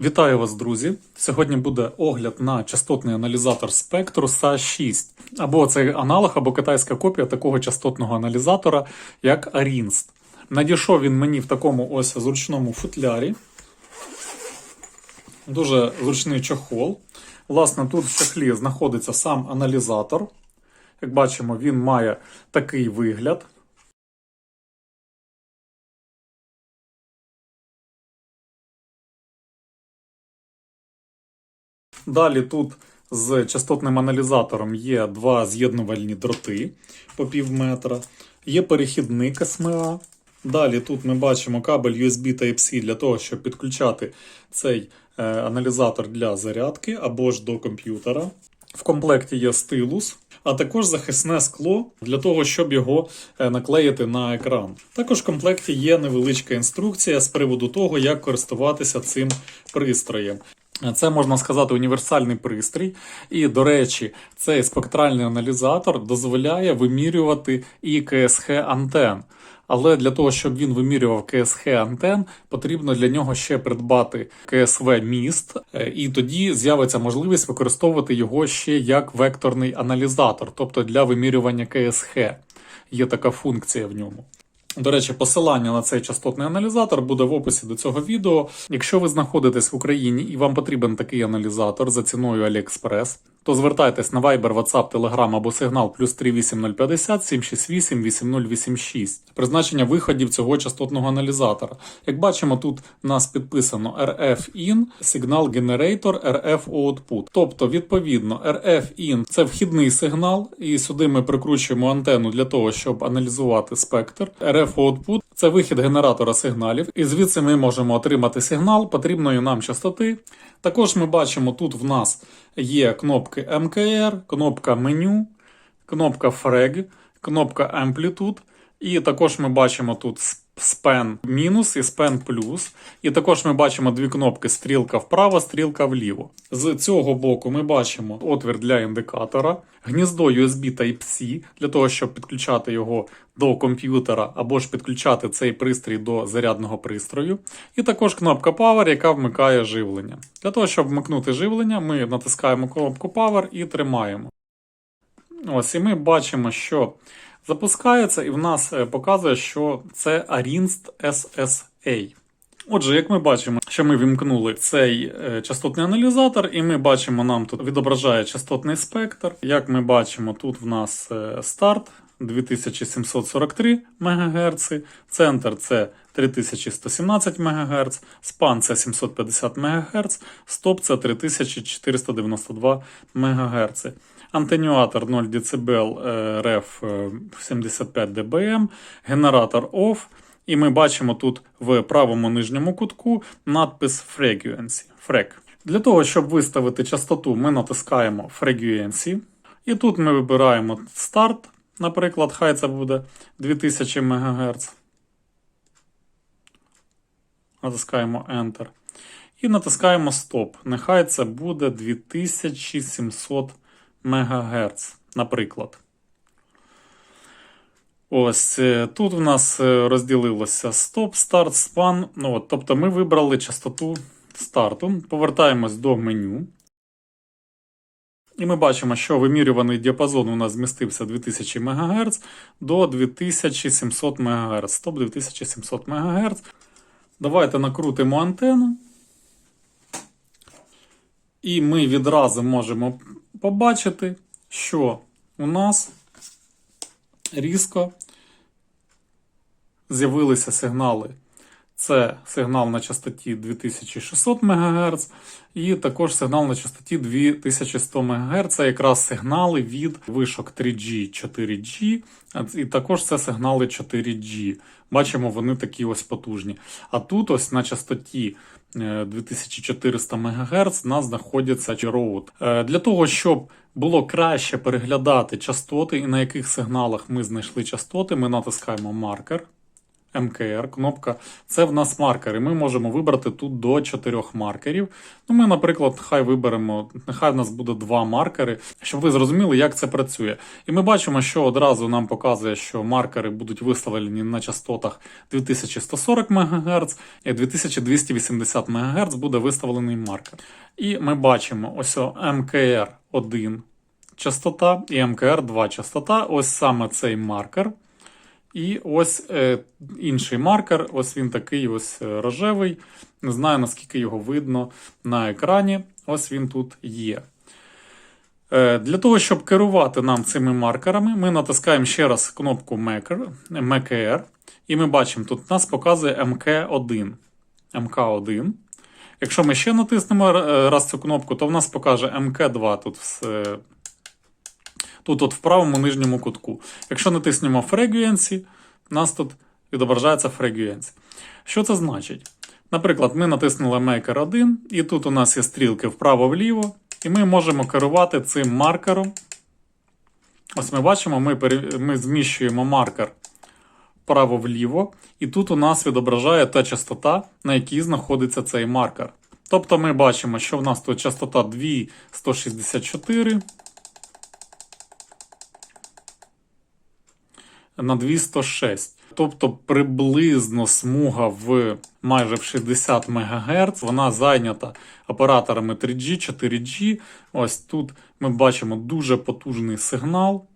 Вітаю вас, друзі! Сьогодні буде огляд на частотний аналізатор спектру SA6, або це аналог, або китайська копія такого частотного аналізатора, як Arinst. Надійшов він мені в такому ось зручному футлярі. Дуже зручний чохол. Власне, тут в чохлі знаходиться сам аналізатор. Як бачимо, він має такий вигляд. Далі тут з частотним аналізатором є два з'єднувальні дроти по пів метра, є перехідник СМА. Далі тут ми бачимо кабель USB Type-C для того, щоб підключати цей е, аналізатор для зарядки або ж до комп'ютера. В комплекті є стилус, а також захисне скло для того, щоб його е, наклеїти на екран. Також в комплекті є невеличка інструкція з приводу того, як користуватися цим пристроєм. Це можна сказати універсальний пристрій, і, до речі, цей спектральний аналізатор дозволяє вимірювати і КСХ антен. Але для того, щоб він вимірював КСХ антен, потрібно для нього ще придбати КСВ міст, е, і тоді з'явиться можливість використовувати його ще як векторний аналізатор, тобто для вимірювання КСХ. Є така функція в ньому. До речі, посилання на цей частотний аналізатор буде в описі до цього відео. Якщо ви знаходитесь в Україні і вам потрібен такий аналізатор за ціною AliExpress, то звертайтесь на Viber, WhatsApp, Telegram або сигнал плюс 38050 768 8086. Призначення виходів цього частотного аналізатора. Як бачимо, тут в нас підписано RF-IN, сигнал генератор RF Output. Тобто, відповідно, RF-IN це вхідний сигнал, і сюди ми прикручуємо антенну для того, щоб аналізувати спектр. RF Output це вихід генератора сигналів, і звідси ми можемо отримати сигнал потрібної нам частоти. Також ми бачимо, тут в нас є кнопки MKR, кнопка меню, кнопка FREG, кнопка Amplitude. І також ми бачимо тут Span мінус і Span плюс. І також ми бачимо дві кнопки стрілка вправо, стрілка вліво. З цього боку ми бачимо отвір для індикатора, гніздо USB Type-C для того, щоб підключати його до комп'ютера або ж підключати цей пристрій до зарядного пристрою. І також кнопка Power, яка вмикає живлення. Для того, щоб вмикнути живлення, ми натискаємо кнопку Power і тримаємо. Ось, і ми бачимо, що запускається, і в нас е, показує, що це Arinst SSA. Отже, як ми бачимо, що ми вімкнули цей е, частотний аналізатор, і ми бачимо, нам тут відображає частотний спектр. Як ми бачимо, тут в нас е, старт 2743 МГц, центр це 3117 МГц, спан це 750 МГц, стоп це 3492 МГц. Антенюатор 0 дБ РФ 75 дБм, генератор OFF. І ми бачимо тут в правому нижньому кутку надпис Frequency. FREQ. Для того, щоб виставити частоту, ми натискаємо Frequency. І тут ми вибираємо старт. Наприклад, хай це буде 2000 МГц. Натискаємо Enter. І натискаємо Stop. Нехай це буде 2700 МГц, наприклад. Ось е, тут в нас е, розділилося стоп, старт, спан. Ну, от, Тобто ми вибрали частоту старту. Повертаємось до меню. І ми бачимо, що вимірюваний діапазон у нас змістився 2000 МГц до 2700 МГц. Стоп 2700 МГц. Давайте накрутимо антенну. І ми відразу можемо побачити, що у нас різко з'явилися сигнали. Це сигнал на частоті 2600 МГц, і також сигнал на частоті 2100 МГц. Це якраз сигнали від вишок 3G, 4G, і також це сигнали 4G. Бачимо, вони такі ось потужні. А тут, ось на частоті 2400 МГц, у нас знаходиться роут. Для того, щоб було краще переглядати частоти і на яких сигналах ми знайшли частоти, ми натискаємо маркер. МКР, кнопка. Це в нас маркери. Ми можемо вибрати тут до 4 маркерів. Ну, ми, наприклад, хай виберемо, нехай в нас буде два маркери, щоб ви зрозуміли, як це працює. І ми бачимо, що одразу нам показує, що маркери будуть виставлені на частотах 2140 МГц і 2280 МГц буде виставлений маркер. І ми бачимо ось МКР 1 частота і МКР 2 частота. Ось саме цей маркер. І ось е, інший маркер, ось він такий ось е, рожевий. Не знаю, наскільки його видно на екрані. Ось він тут є. Е, для того, щоб керувати нам цими маркерами, ми натискаємо ще раз кнопку MKR, і ми бачимо, тут нас показує MK1. MK1. Якщо ми ще натиснемо е, раз цю кнопку, то в нас покаже MK2 тут все. Тут от в правому нижньому кутку. Якщо натиснемо Frequency, у нас тут відображається Frequency. Що це значить? Наприклад, ми натиснули Maker 1, і тут у нас є стрілки вправо-вліво, і ми можемо керувати цим маркером. Ось ми бачимо, ми, пере- ми зміщуємо маркер вправо-вліво, і тут у нас відображає та частота, на якій знаходиться цей маркер. Тобто ми бачимо, що в нас тут частота 2164 на 206. Тобто приблизно смуга в майже в 60 МГц. Вона зайнята операторами 3G, 4G. Ось тут ми бачимо дуже потужний сигнал.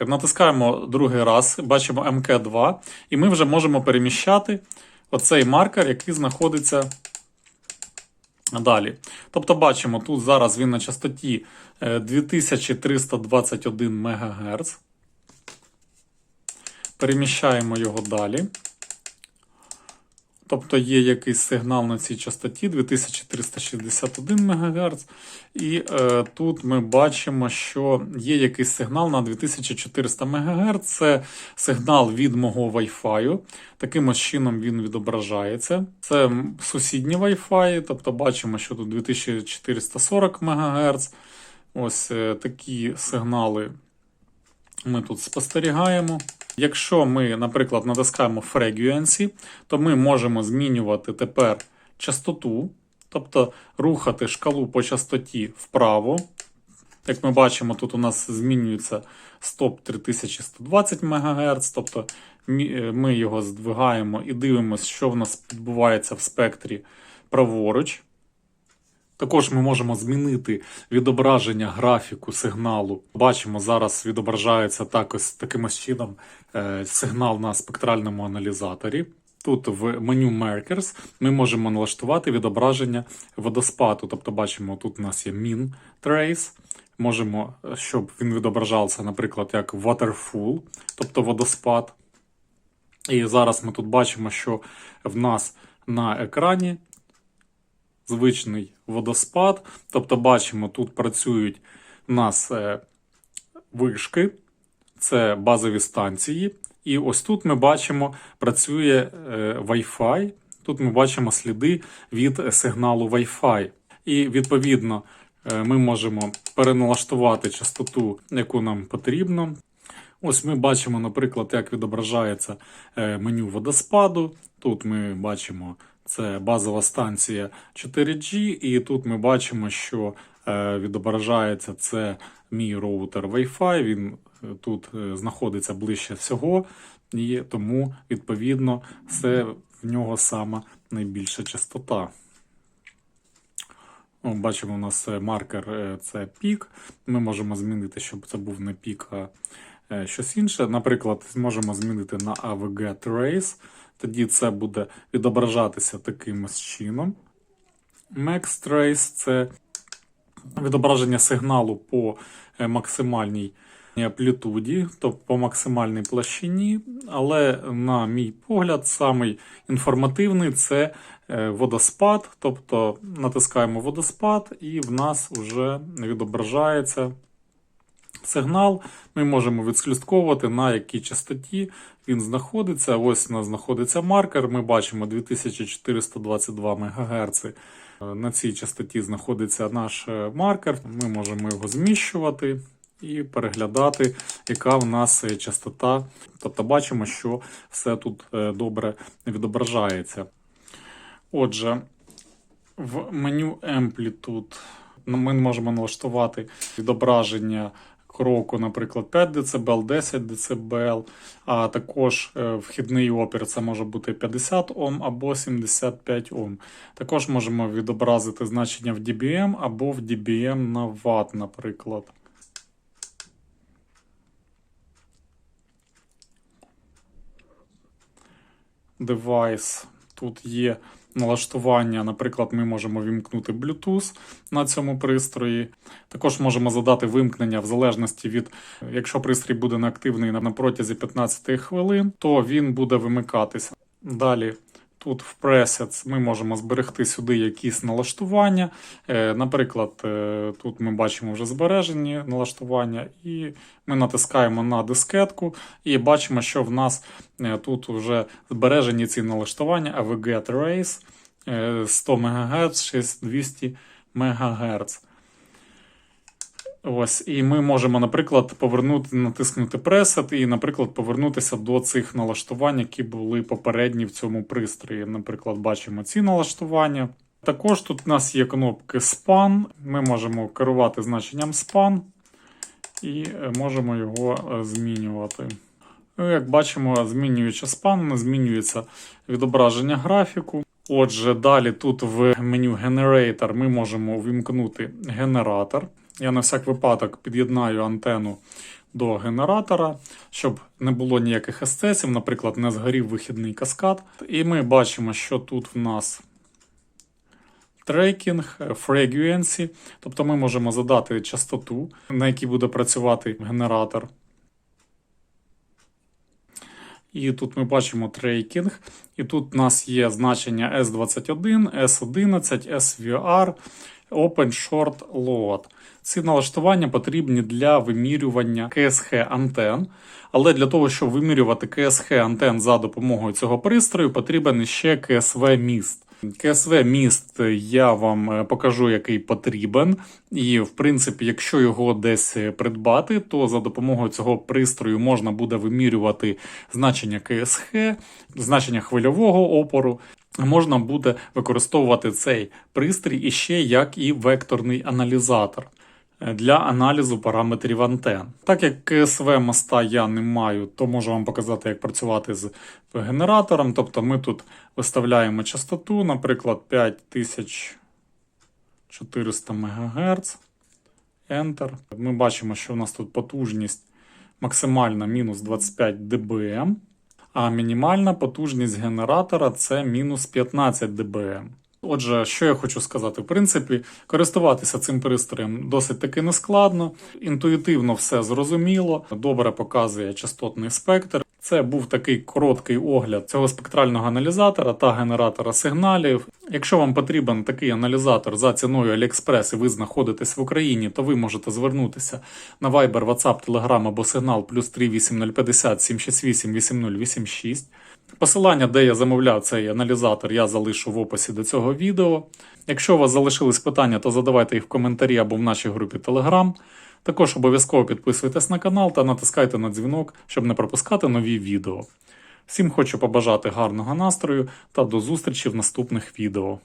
Натискаємо другий раз, бачимо МК2, і ми вже можемо переміщати оцей маркер, який знаходиться далі. Тобто бачимо, тут зараз він на частоті е, 2321 МГц. Переміщаємо його далі. Тобто є якийсь сигнал на цій частоті 2361 МГц. І е, тут ми бачимо, що є якийсь сигнал на 2400 МГц. Це сигнал від мого Wi-Fi. Таким чином він відображається. Це сусідні Wi-Fi, тобто бачимо, що тут 2440 МГц. Ось е, такі сигнали ми тут спостерігаємо. Якщо ми, наприклад, натискаємо Frequency, то ми можемо змінювати тепер частоту, тобто рухати шкалу по частоті вправо. Як ми бачимо, тут у нас змінюється стоп 3120 МГц, тобто е, ми його здвигаємо і дивимося, що в нас відбувається в спектрі праворуч. Також ми можемо змінити відображення графіку сигналу. Бачимо, зараз відображається так ось таким ось чином е, сигнал на спектральному аналізаторі. Тут в меню Markers ми можемо налаштувати відображення водоспаду. Тобто, бачимо, тут у нас є Min Trace. Можемо, е, щоб він відображався, наприклад, як Waterfall, тобто водоспад. І зараз ми тут бачимо, що в нас на екрані звичний водоспад. Тобто, бачимо, тут працюють у нас е, вишки, це базові станції. І ось тут ми бачимо, працює е, Wi-Fi. Тут ми бачимо сліди від сигналу Wi-Fi. І відповідно е, ми можемо переналаштувати частоту, яку нам потрібно. Ось ми бачимо, наприклад, як відображається меню водоспаду. Тут ми бачимо це базова станція 4G, і тут ми бачимо, що е, відображається це мій роутер Wi-Fi. Він е, тут е, знаходиться ближче всього, і тому відповідно це в нього сама найбільша частота. Бачимо, у нас маркер це пік. Ми можемо змінити, щоб це був не пік, а щось інше. Наприклад, можемо змінити на AVG Trace. Тоді це буде відображатися таким чином. Max Trace це відображення сигналу по е, максимальній амплітуді, тобто по максимальній площині. Але, на мій погляд, самий інформативний це е, водоспад. Тобто натискаємо водоспад, і в нас вже відображається сигнал. Ми можемо відслідковувати, на якій частоті він знаходиться. Ось у нас знаходиться маркер. Ми бачимо 2422 МГц. На цій частоті знаходиться наш е, маркер. Ми можемо його зміщувати. і переглядати, яка в нас е, частота. Тобто бачимо, що все тут е, добре відображається. Отже, в меню Amplitude ми можемо налаштувати відображення кроку, наприклад, 5 дБ, 10 дБ, а також е, вхідний опір це може бути 50 Ом або 75 Ом. Також можемо відобразити значення в dBm або в dBm на Вт, наприклад. Девайс. Тут є налаштування, наприклад, ми можемо вімкнути Bluetooth на цьому пристрої. Також можемо задати вимкнення в залежності від, якщо пристрій буде неактивний на протязі 15 хвилин, то він буде вимикатися. Далі. Тут в Presets ми можемо зберегти сюди якісь налаштування. Е, Наприклад, е, тут ми бачимо вже збережені налаштування, і ми натискаємо на дискетку і бачимо, що в нас е, тут вже збережені ці налаштування AVGET Race е, 100 МГц, 6200 МГц. Ось, і ми можемо, наприклад, повернути, натиснути пресет і, наприклад, повернутися до цих налаштувань, які були попередні в цьому пристрої. Наприклад, бачимо ці налаштування. Також тут у нас є кнопки Span. Ми можемо керувати значенням Span і е, можемо його е, змінювати. Ну, Як бачимо, змінюючи Span, змінюється відображення графіку. Отже, далі тут в меню Generator ми можемо вимкнути генератор. Я на всяк випадок під'єднаю антенну до генератора, щоб не було ніяких ексцесів, наприклад, не згорів вихідний каскад. І ми бачимо, що тут в нас трекінг, frequency, тобто ми можемо задати частоту, на якій буде працювати генератор. І тут ми бачимо трекінг. І тут у нас є значення S21, S11, SVR, Open Short Load. Ці налаштування потрібні для вимірювання КСХ антен. Але для того, щоб вимірювати КСХ антен за допомогою цього пристрою, потрібен ще КСВ міст. КСВ міст я вам е, покажу, який потрібен. І, в принципі, якщо його десь придбати, то за допомогою цього пристрою можна буде вимірювати значення КСХ, значення хвильового опору. Можна буде використовувати цей пристрій іще як і векторний аналізатор для аналізу параметрів антен. Так як КСВ моста я не маю, то можу вам показати, як працювати з генератором. Тобто ми тут виставляємо частоту, наприклад, 5400 МГц. Enter. Ми бачимо, що у нас тут потужність максимальна мінус 25 дБм. А мінімальна потужність генератора це мінус 15 дБм. Отже, що я хочу сказати, в принципі, користуватися цим пристроєм досить таки нескладно, інтуїтивно все зрозуміло, добре показує частотний спектр. Це був такий короткий огляд цього спектрального аналізатора та генератора сигналів. Якщо вам потрібен такий аналізатор за ціною AliExpress і ви знаходитесь в Україні, то ви можете звернутися на Viber, WhatsApp, Telegram або сигнал плюс 38050 768 8086. Посилання, де я замовляв цей аналізатор, я залишу в описі до цього відео. Якщо у вас залишились питання, то задавайте їх в коментарі або в нашій групі Telegram. Також обов'язково підписуйтесь на канал та натискайте на дзвінок, щоб не пропускати нові відео. Всім хочу побажати гарного настрою та до зустрічі в наступних відео.